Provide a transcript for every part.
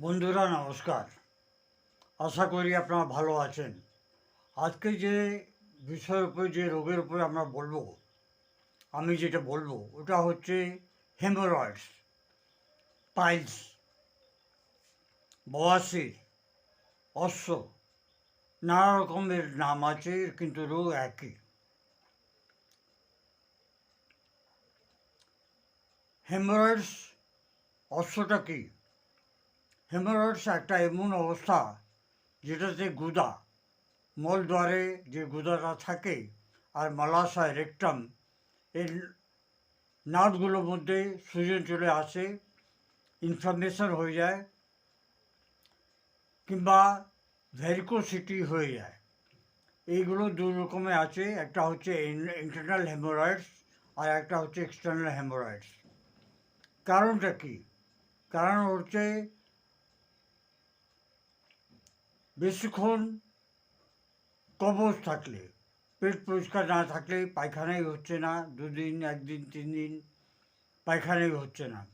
বন্ধুরা, নমস্কার। আশা করি আপনারা ভালো আছেন। আজকে যে বিষয়ের উপরে, যে রোগের উপরে আমরা বলব, আমি যেটা বলব, ওটা হচ্ছে হেমোরয়েডস পাইলস বয়াসির, অশ্ব, নানা রকমের নাম আছে, কিন্তু রোগ একই। হেমোরয়েডস অশ্বটা কী? হেমোরয়েডস একটা এমন অবস্থা যেটাতে গুদা মলদ্বারে যে গুদাটা থাকে, আর মালাশয় রেকটাম এই নাটগুলোর মধ্যে সুজন চলে আসে ইনফ্লামেশন হয়ে যায়, কিংবা ভ্যারিকোসিটি হয়ে যায়। এইগুলো দু রকমের আছে, একটা হচ্ছে ইন্টারনাল হেমোরয়েডস আর একটা হচ্ছে এক্সটার্নাল হেমোরয়েডস কারণটা কি? কারণ হচ্ছে বেশিক্ষণ কবজ থাকলে, পেট পরিষ্কার না থাকলে পায়খানাই হচ্ছে না, দুদিন, একদিন তিন দিন পায়খানাই হচ্ছে না।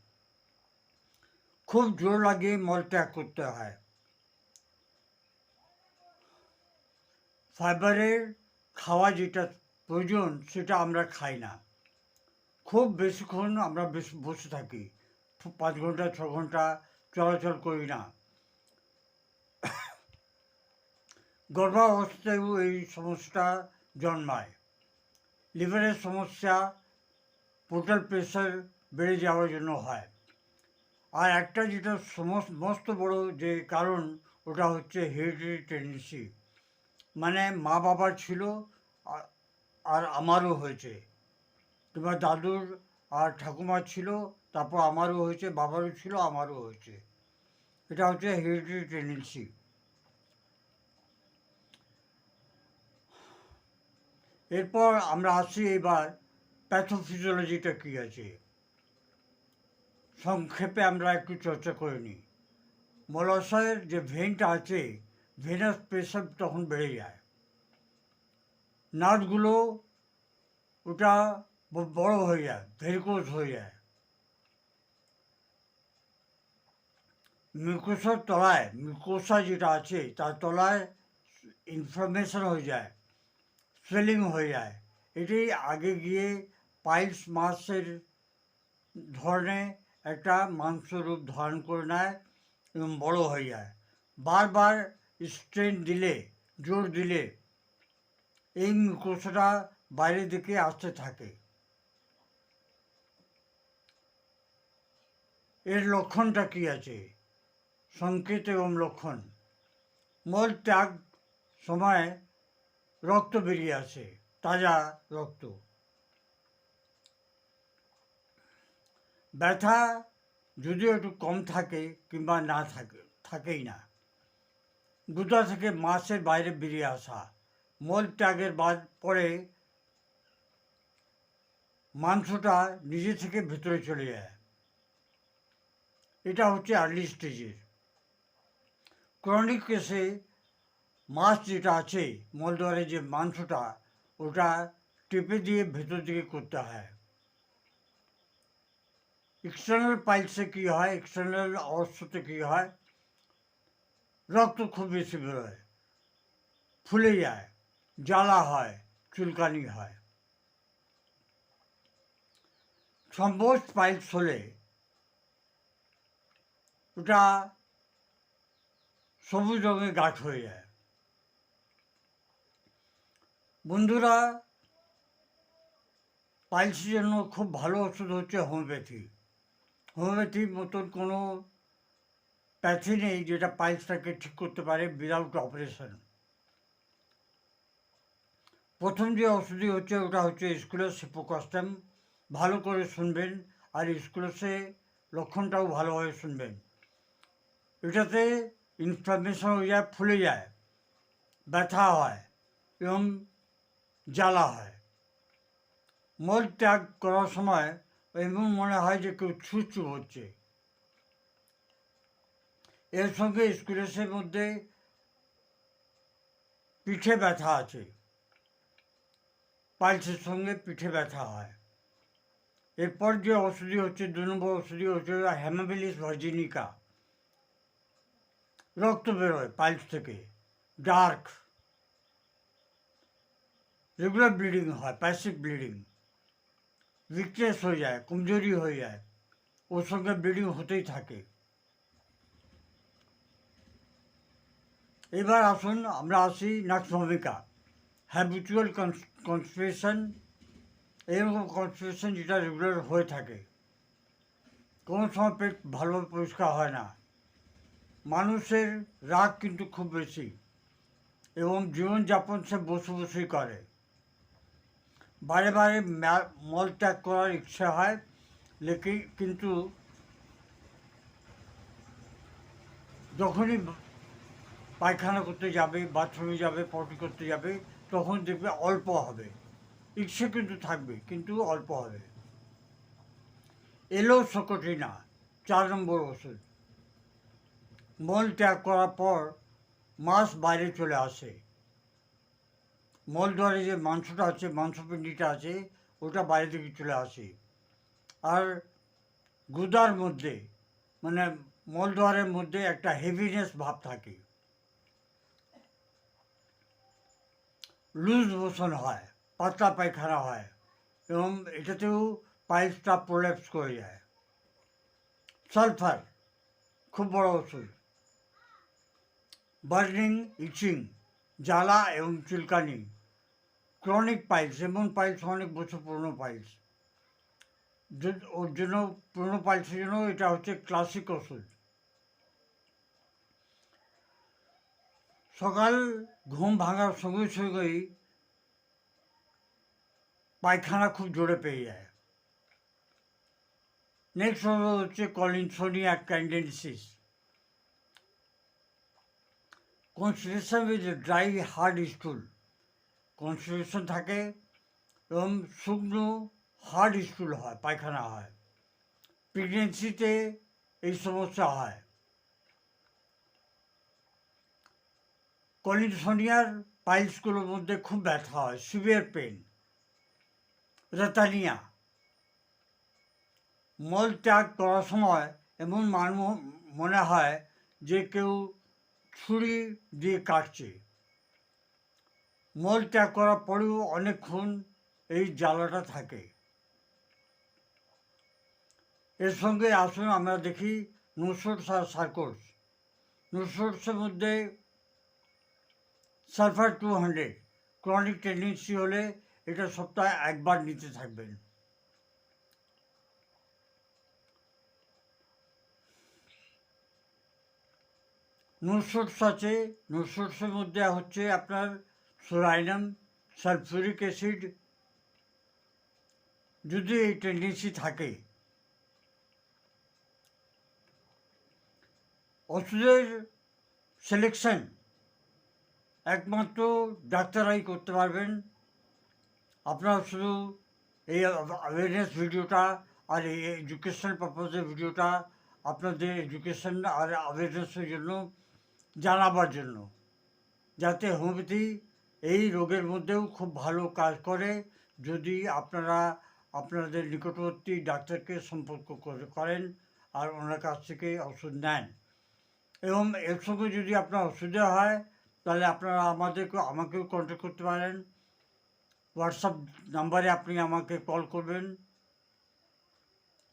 খুব জোর লাগিয়ে মল ত্যাগ করতে হয়। ফাইবারের খাওয়া যেটা প্রয়োজন, সেটা আমরা খাই না। খুব বেশিক্ষণ আমরা বেশ, বসে থাকি। পাঁচ ঘণ্টা, ছ ঘণ্টা চলাচল করি না। গর্ভাবস্থায়ও এই সমস্যা জন্মায়। লিভারের সমস্যা পোর্টাল প্রেশার বেড়ে যাওয়ার জন্য হয়। আর একটা যেটা সমস্ত, মস্ত বড় যে কারণ, ওটা হচ্ছে হেরিটেরি টেন্ডেন্সি মানে মা বাবার ছিল আর- আমারও হয়েছে। কিংবা দাদুর আর ঠাকুমার ছিল, তারপর আমারও হয়েছে, বাবারও ছিল, আমারও হয়েছে। এটা হচ্ছে হেরিটেরি টেন্ডেন্সি এরপর আমরা আসি এবার প্যাথোফিজিওলজিটা কী আছে? সংক্ষেপে আমরা একটু চর্চা করে নিই। মলাশয়ের যে ভেনটা আছে, ভেনাস প্রেশার তখন বেড়ে যায়। নার্ভগুলো ওটা বড় হয়ে যায় ভেরিকোজ হয়ে যায়। মিউকোসার তলায় মিউকোসা যেটা আছে, তার তলায় ইনফ্লামেশন হয়ে যায়। সুয়েলিং হয়ে যায়। এটি আগে গিয়ে পাইলস মাছের ধরনে একটা মাংসরূপ ধারণ করে নেয় এবং বড়ো হয়ে যায়। বারবার স্ট্রেন দিলে, জোর দিলে এই মুখোশটা বাইরের দিকে আসতে থাকে। এর লক্ষণটা কী আছে? সংকেত এবং লক্ষণ। মল ত্যাগ সময় রক্ত বেরিয়ে আসে, তাজা রক্ত। ব্যথা যদিও একটু কম থাকে কিংবা না থাকে, থাকেই না। গুদা থেকে মাসের বাইরে বেরিয়ে আসা, মল ত্যাগের বাদ পরে মাংসটা নিজে থেকে ভেতরে চলে যায়। এটা হচ্ছে আর্লি স্টেজের ক্রনিক কেসে মাছ যেটা আছে মলদ্বারে যে মাংসটা ওটা টেপে দিয়ে ভেতর দিকে করতে হয় এক্সটার্নাল পাইলসে কী হয় এক্সটার্নাল অবস্থাতে কী হয় রক্ত খুব বেশি বেরোয় ফুলে যায় জ্বালা হয় চুলকানি হয় সম্বোজ পাইলস হলে ওটা সবুজ রঙের গাছ হয়ে যায় বন্ধুরা, পাইলসের জন্য খুব ভালো ওষুধ হচ্ছে হোমিওপ্যাথি। হোমিওপ্যাথির মতন কোনো প্যাথি নেই যেটা পাইলসটাকে ঠিক করতে পারে উইদাউট অপারেশন প্রথম যে ওষুধই হচ্ছে ওটা হচ্ছে স্কুলের সিপোকাস্টাম ভালো করে শুনবেন আর স্কুলেসে লক্ষণটাও ভালোভাবে শুনবেন। এটাতে ইনফ্লামেশন হয়ে যায়, ফুলে যায়, ব্যথা হয় এবং জ্বালা হয়। মল ত্যাগ করার সময় এমন মনে হয় যে কেউ ছুঁচু হচ্ছে। এর সঙ্গে স্কুলেসের মধ্যে পিঠে ব্যথা আছে। পালসের সঙ্গে পিঠে ব্যথা হয়। এরপর যে ওষুধি হচ্ছে, দু নম্বর ওষুধি হচ্ছে হ্যামাবিলিস ভার্জিনিকা রক্ত বেরোয় পাইলস থেকে। ডার্ক রেগুলার ব্লিডিং হয় প্যাসিভ ব্লিডিং উইকনেস হয়ে যায়, কমজোরি হয়ে যায়। ওর সঙ্গে ব্লিডিং হতেই থাকে। এবার আসুন, আমরা আসি নাক্স ভূমিকা হ্যাবিচুয়াল কনস্পিরেশন এরকম কনস্পিরেশন যেটা রেগুলার হয়ে থাকে। কোনো সময় পেট ভালোভাবে পরিষ্কার হয় না। মানুষের রাগ কিন্তু খুব বেশি। এবং জীবনযাপন সে বসে বসেই করে। বারে বারে মল ত্যাগ করার ইচ্ছা হয়, লেকিন, কিন্তু যখনই পায়খানা করতে যাবে, বাথরুমে যাবে, পটি করতে যাবে, তখন দেখবে অল্প হবে। ইচ্ছে কিন্তু থাকবে, কিন্তু অল্প হবে। এলো সকটিনা চার নম্বর ওষুধ। মল ত্যাগ করার পর মাস বাইরে চলে আসে। মলদ্বারে যে মাংসটা আছে, মাংসপিণ্ডিটা আছে, ওটা বাইরে থেকে চলে আসে। আর গুদার মধ্যে মানে মলদ্বারের মধ্যে একটা হেভিনেস ভাব থাকে। লুজ মোশন হয়, পাতলা পায়খানা হয়, এবং এটাতেও পাইপটা প্রোল্যাপস করে যায়। সালফার, খুব বড় ওষুধ। Burning, itching. জ্বালা এবং চুলকানি ক্রনিক পাইলস এমন পাইলস অনেক বছর পুরনো পাইলস ওর জন্য পুরনো পাইলসের জন্য এটা হচ্ছে ক্লাসিক ওষুধ। সকাল ঘুম ভাঙার সঙ্গে সঙ্গেই পায়খানা খুব জোরে পেয়ে যায়। নেক্সট হচ্ছে Collinsonia canadensis constitution with dry hard stool constitution থাকে, এবং শুকনো হার্ড স্টুল হয়, পায়খানা হয়। প্রেগনেন্সিতে এই সমস্যা হয়। কলিনসোনিয়ার পাইলসগুলোর মধ্যে খুব ব্যথা হয় সিভিয়ার পেন রেতানিয়া। মল ত্যাগ করার সময় এমন মান মনে হয় যে কেউ ছুরি দিয়ে কাটছে। মল ত্যাগ করার পরেও অনেকক্ষণ এই জ্বালাটা থাকে। এর সঙ্গে আসুন আমরা দেখি নুসোর্স আর সার্কোর্স নুসোর্সের মধ্যে sulphur two hundred, chronic tendency হলে এটা সপ্তাহে একবার নিতে থাকবেন। নুসোর্স আছে নুসোর্সের মধ্যে হচ্ছে আপনার সোরাইনাম সালফিউরিক অ্যাসিড। যদি এই টেন্ডেন্সি থাকে ওষুধের সিলেকশন একমাত্র ডাক্তাররাই করতে পারবেন। আপনারা শুধু এই অ্যাওয়ারনেস ভিডিওটা আর এই এডুকেশনাল পারপাসের ভিডিওটা, আপনাদের এডুকেশন আর অ্যাওয়ারনেসের জন্য জানাবার জন্য। যাতে হোমিওপ্যাথি এই রোগের মধ্যেও খুব ভালো কাজ করে, যদি আপনারা আপনাদের নিকটবর্তী ডাক্তারকে সম্পর্ক করে করেন আর ওনার কাছ থেকে ওষুধ নেন। এবং এর সঙ্গে যদি আপনার অসুবিধা হয়, তাহলে আপনারা আমাদেরকে, আমাকেও কন্ট্যাক্ট করতে পারেন। হোয়াটসঅ্যাপ নাম্বারে আপনি আমাকে কল করবেন।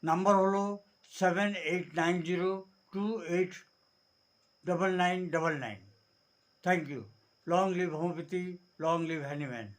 নাম্বার হলো seven eight nine zero two eight double nine double nine. Thank you. Long live Homopathy, long live Hanuman.